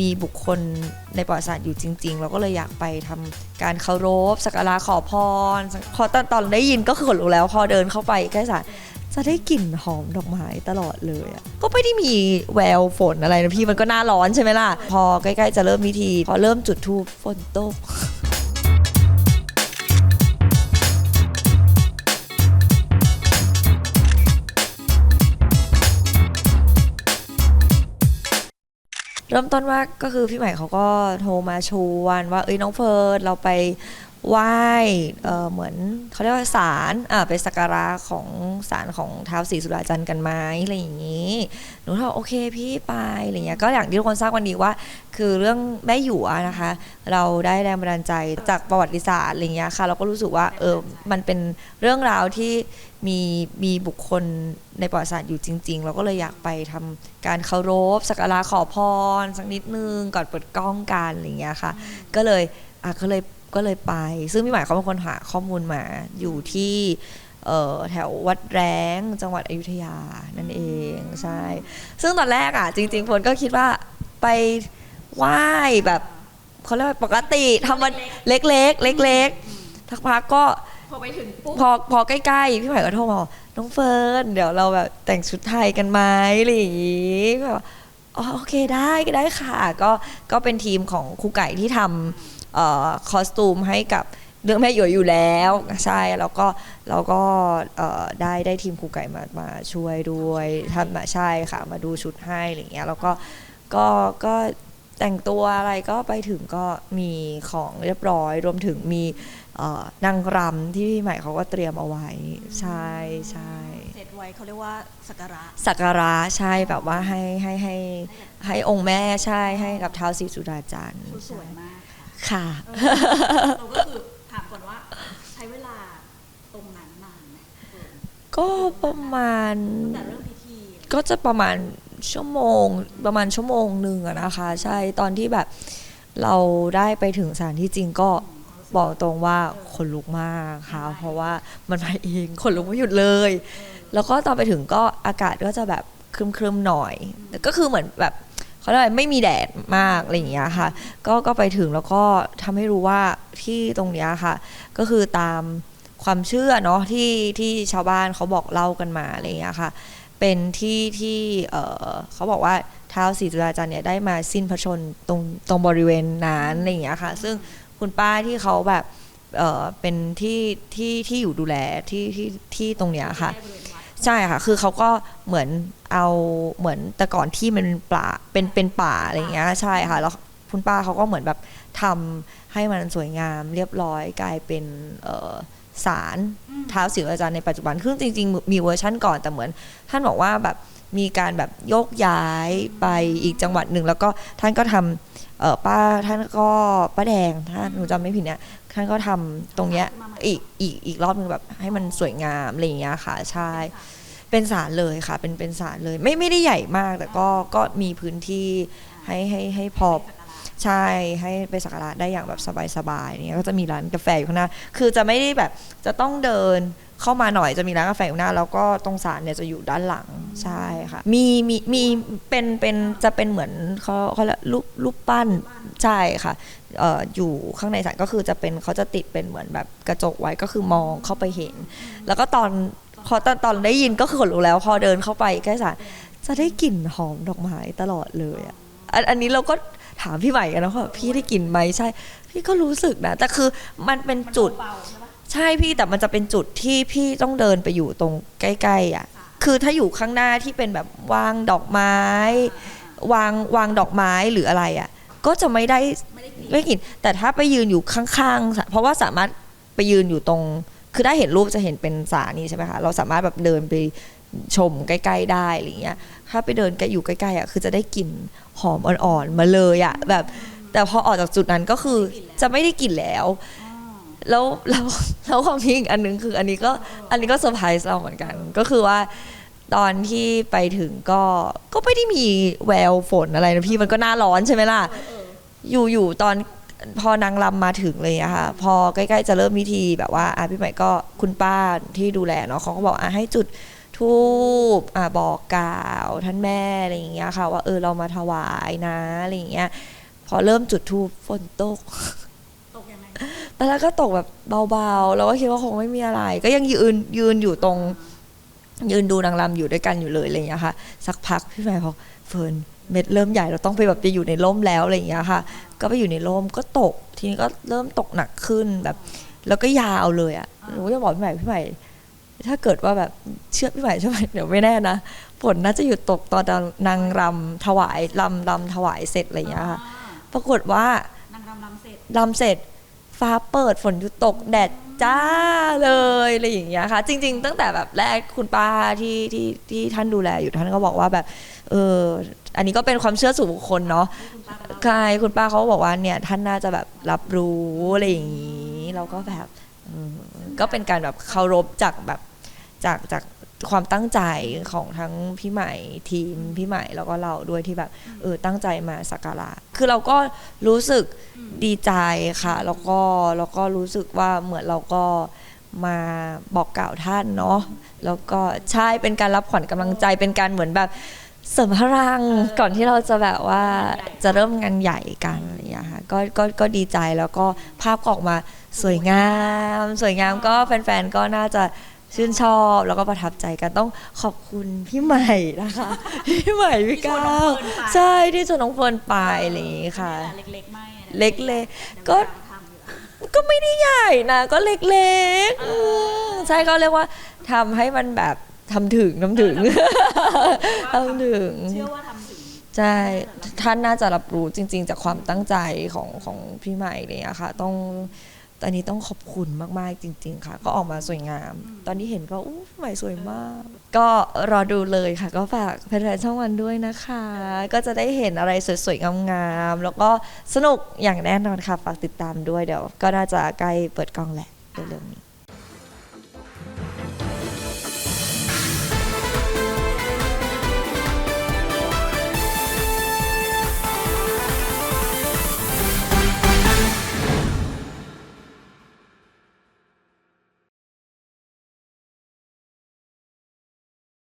มีบุคคลในประวัติศาสตร์อยู่จริง ๆ เราก็เลยอยากไปทำการเคารพสักการะขอพรพอตอนตอนได้ยินก็คือขนลุกแล้วพอเดินเข้าไปใกล้ศาลจะได้กลิ่นหอมดอกไม้ตลอดเลยอะก็ไม่ได้มีแววฝนอะไรนะพี่มันก็หน้าร้อนใช่ไหมล่ะ พอใกล้ๆจะเริ่มพิธี พอเริ่มจุดธูปฝนตก เริ่มต้นว่าก็คือพี่ใหม่เขาก็โทรมาชวนว่าเอ้ยน้องเฟิร์นเราไป ไหว้เหมือนเขาเรียกว่าศาลอ่าไปสักการะของศาลของท้าวศรีสุดาจันทร์กันไหมอะไรอย่างนี้หนูบอกโอเคพี่ไปอะไรเงี้ยก็อย่างที่ทุกคนทราบวันนี้ว่า คือเรื่องแม่หยวนะคะ เราได้แรงบันดาลใจจากประวัติศาสตร์อะไรเงี้ยค่ะ เราก็รู้สึกว่าเออมันเป็นเรื่องราวที่มีมีบุคคลในประวัติศาสตร์อยู่จริง ๆ เราก็เลยอยากไปทำการเคารพสักการะขอพรสักนิดนึงก่อนเปิดกล้องกันอะไรเงี้ยค่ะ ก็เลยอะก็เลย ก็เลยไป ซึ่งพี่หมายเขาเป็นคนหาข้อมูลมาอยู่ที่เอ่อแถววัดแร้งจังหวัดอยุธยานั่นเองใช่ ซึ่งตอนแรกอะจริงๆฝนก็คิดว่าไปไหว้แบบเขาเรียกว่าปกติทำมันเล็กๆเล็กๆทักพักก็พอไปถึงปุ๊บพอพอใกล้ๆพี่ใหม่ก็โทรมาบอกน้องเฟิร์นเดี๋ยวเราแบบแต่งชุดไทยกันไหมอะไรอย่างงี้แบบว่าอ๋อโอเคได้ก็ได้ค่ะ ก็ก็เป็นทีมของครูไก่ที่ทำเอ่อ คอสตูมให้กับเรื่องแม่หยวยอยู่แล้วใช่แล้วก็แล้วก็เอ่อได้ได้ทีมครูไก่มามาช่วยด้วยทำมาใช่ค่ะมาดูชุดให้อะไรอย่างเงี้ยแล้วก็ก็ก็แต่งตัวอะไรก็ไปถึงก็มีของเรียบร้อย รวมถึงมีเอ่อนางรำที่พี่ใหม่เขาก็เตรียมเอาไว้ใช่ใช่เสร็จไว้เขาเรียกว่าสักการะสักการะใช่แบบว่าให้ให้ให้ให้องค์แม่ใช่ให้กับท้าวศรีสุดาจันทร์สวยมาก ค่ะค่ะ เราก็คือถามก่อนว่าใช้เวลาตรงนั้นนานไหมเฟิร์นก็ประมาณแต่เริ่มพิธีก็จะประมาณชั่วโมงประมาณชั่วโมงหนึ่งอะนะคะ ใช่ตอนที่แบบเราได้ไปถึงสถานที่จริงก็บอกตรงว่าขนลุกมากค่ะ เพราะว่ามันมาเองขนลุกไม่หยุดเลย แล้วก็ตอนไปถึงก็อากาศก็จะแบบครึมๆหน่อยแต่ก็คือเหมือนแบบ เขาเรียกไม่มีแดดมากอะไรอย่างเงี้ยค่ะ ก็ก็ไปถึงแล้วก็ทำให้รู้ว่าที่ตรงเนี้ยค่ะ ก็คือตามความเชื่อเนาะที่ที่ชาวบ้านเขาบอกเล่ากันมาอะไรอย่างเงี้ยค่ะ เป็นที่ที่เออเขาบอกว่าท้าวศรีจุฬาจันทร์เนี่ยได้มาสิ้นพระชนตรงตรงบริเวณนั้นอะไรอย่างเงี้ยค่ะ ซึ่งคุณป้าที่เขาแบบเออเป็นที่ที่ที่อยู่ดูแลที่ที่ที่ตรงเนี้ยค่ะ ได้บริเวณวัดใช่ค่ะ คือเขาก็เหมือนเอาเหมือนแต่ก่อนที่มันเป็นป่าเป็นเป็นป่าอะไรอย่างเงี้ยใช่ค่ะ แล้วคุณป้าเขาก็เหมือนแบบทำให้มันสวยงามเรียบร้อยกลายเป็นเอ่อศาลเท้าวศรีอาจารย์ในปัจจุบันคือจริง ๆ มีเวอร์ชั่นก่อนแต่เหมือน ท่านบอกว่าแบบ มีการแบบโยกย้ายไปอีกจังหวัดหนึ่ง แล้วก็ท่านก็ทำเออป้าท่านก็ป้าแดงถ้าหนูจำไม่ผิดเนี่ยท่านก็ทำตรงเนี้ยอีกอีกอีกรอบหนึ่งแบบให้มันสวยงามอะไรอย่างเงี้ยค่ะใช่เป็นศาลเลยค่ะ เป็นเป็นศาลเลย ไม่ไม่ได้ใหญ่มาก แต่ก็ก็มีพื้นที่ให้ให้ให้พอ ใช่ให้ไปสักการะได้อย่างแบบสบายๆเนี่ยก็จะมีร้านกาแฟอยู่ข้างหน้า คือจะไม่ได้แบบจะต้องเดินเข้ามาหน่อยจะมีร้านกาแฟอยู่หน้า แล้วก็ตรงศาลเนี่ยจะอยู่ด้านหลังใช่ค่ะ มีมีมีเป็นเป็นจะเป็นเหมือนเขาเขาเรียกรูปรูปปั้นใช่ค่ะเอ่ออยู่ข้างในศาลก็คือจะเป็นเขาจะติดเป็นเหมือนแบบกระจกไว้ก็คือมองเข้าไปเห็น แล้วก็ตอนพอตอนตอนได้ยินก็คือขนลุกแล้วพอเดินเข้าไปใกล้ศาลจะได้กลิ่นหอมดอกไม้ตลอดเลยอะ อันอันนี้เราก็ถามพี่ใหม่กันนะว่าพี่ได้กลิ่นไหมใช่ พี่ก็รู้สึกนะแต่คือมันเป็นจุด ใช่พี่แต่มันจะเป็นจุดที่พี่ต้องเดินไปอยู่ตรงใกล้ๆอะ คือถ้าอยู่ข้างหน้าที่เป็นแบบวางดอกไม้ วางวางดอกไม้หรืออะไรอะ ก็จะไม่ได้ไม่กลิ่นไม่กลิ่นแต่ถ้าไปยืนอยู่ข้างๆเพราะว่าสามารถไปยืนอยู่ตรง คือได้เห็นรูปจะเห็นเป็นสานี่ใช่ไหมคะเราสามารถแบบเดินไป ชมใกล้ ๆ ได้อะไรเงี้ย ถ้าไปเดินกล้อยู่ใกล้ๆอะคือจะได้กลิ่นหอมอ่อนๆมาเลยอะแบบ แต่พอออกจากจุดนั้นก็คือจะไม่ได้กลิ่นแล้ว แล้วแล้วแล้วความพีคอันนึงคือ อันนี้ก็อันนี้ก็เซอร์ไพรส์เราเหมือนกัน ก็คือว่าตอนที่ไปถึงก็ก็ไม่ได้มีแววฝนอะไรนะพี่มันก็หน้าร้อนใช่ไหมล่ะ อยู่อยู่ตอนพอนางรำมาถึงเลยอะค่ะ พอใกล้ ๆ จะเริ่มพิธีแบบว่าอะพี่ใหม่ก็คุณป้าที่ดูแลเนาะเขาก็บอกอะให้จุด ทูบอ่าบอกกล่าวท่านแม่อะไรอย่างเงี้ยค่ะ ว่าเออเรามาถวายนะอะไรอย่างเงี้ย พอเริ่มจุดทูบฝนตก ตกยังไงตอนแรกก็ตกแบบเบาๆแล้วก็คิดว่าคงไม่มีอะไร ก็ยังยืนยืนอยู่ตรง ยืนดูนางรำอยู่ด้วยกันอยู่เลยอะไรอย่างเงี้ยค่ะ สักพักพี่ใหม่บอกเฟิร์นเม็ดเริ่มใหญ่เราต้องไปแบบไปอยู่ในร่มแล้วอะไรอย่างเงี้ยค่ะ ก็ไปอยู่ในร่มก็ตก ทีนี้ก็เริ่มตกหนักขึ้นแบบ แล้วก็ยาวเลยอะหนูก็จะบอกพี่ใหม่พี่ใหม่ถ้าเกิดว่าแบบ เชื่อพี่ใหม่ใช่ไหมเดี๋ยวไม่แน่นะฝนน่าจะหยุดตกตอนนางรำถวายรำรำถวายเสร็จอะไรอย่างเงี้ยค่ะปรากฏว่านางรำรำเสร็จรำเสร็จ ฟ้าเปิดฝนหยุดตกแดดจ้าเลยอะไรอย่างเงี้ยค่ะ จริง ๆ ตั้งแต่แบบแรกคุณป้าที่ที่ที่ท่านดูแลอยู่ท่านก็บอกว่าแบบ เอออันนี้ก็เป็นความเชื่อส่วนบุคคลเนาะที่คุณป้าไปเล่าใช่คุณป้าเขาก็บอกว่าเนี่ยท่านน่าจะแบบรับรู้อะไรอย่างนี้เราก็แบบอืมก็เป็นการแบบเคารพจากแบบจากจาก ความตั้งใจของทั้งพี่ใหม่ทีมพี่ใหม่แล้วก็เราด้วยที่แบบเออตั้งใจมาสักการะคือเราก็รู้สึกดีใจค่ะ แล้วก็แล้วก็รู้สึกว่าเหมือนเราก็มาบอกกล่าวท่านเนาะแล้วก็ใช่เป็นการรับขวัญกำลังใจเป็นการเหมือนแบบเสริมพลังก่อนที่เราจะแบบว่าจะเริ่มงานใหญ่กันอะไรอย่างเงี้ยค่ะก็ก็ก็ดีใจแล้วก็ภาพก็ออกมาสวยงาม สวยงามก็แฟนๆก็น่าจะ ชื่นชอบแล้วก็ประทับใจกันต้องขอบคุณพี่ใหม่นะคะ พี่ใหม่พี่ก้าวใช่ที่ชวนน้องเฟิร์นไปอะไรอย่างงี้ค่ะ เล็กๆไม่นะเล็กๆก็เดี๋ยวทำอยู่อะก็ไม่ได้ใหญ่นะ ก็เล็กๆอืมใช่ก็เรียกว่าทำให้มันแบบทำถึงทำถึงทำถึงเชื่อว่าทำถึงใช่ท่านน่าจะรับรู้จริง ๆ จากความตั้งใจของของพี่ใหม่เลยอะค่ะ ต้อง ตอนนี้ต้องขอบคุณมากๆจริง ๆ ค่ะ ก็ออกมาสวยงาม ตอนนี้เห็นก็อู้ใหม่สวยมาก ก็รอดูเลยค่ะ ก็ฝากแฟนๆช่องวันด้วยนะคะ ก็จะได้เห็นอะไรสวยๆงามๆแล้วก็สนุกอย่างแน่นอนค่ะฝากติดตามด้วยเดี๋ยว ก็น่าจะใกล้เปิดกล้องแหละเร็วๆนี้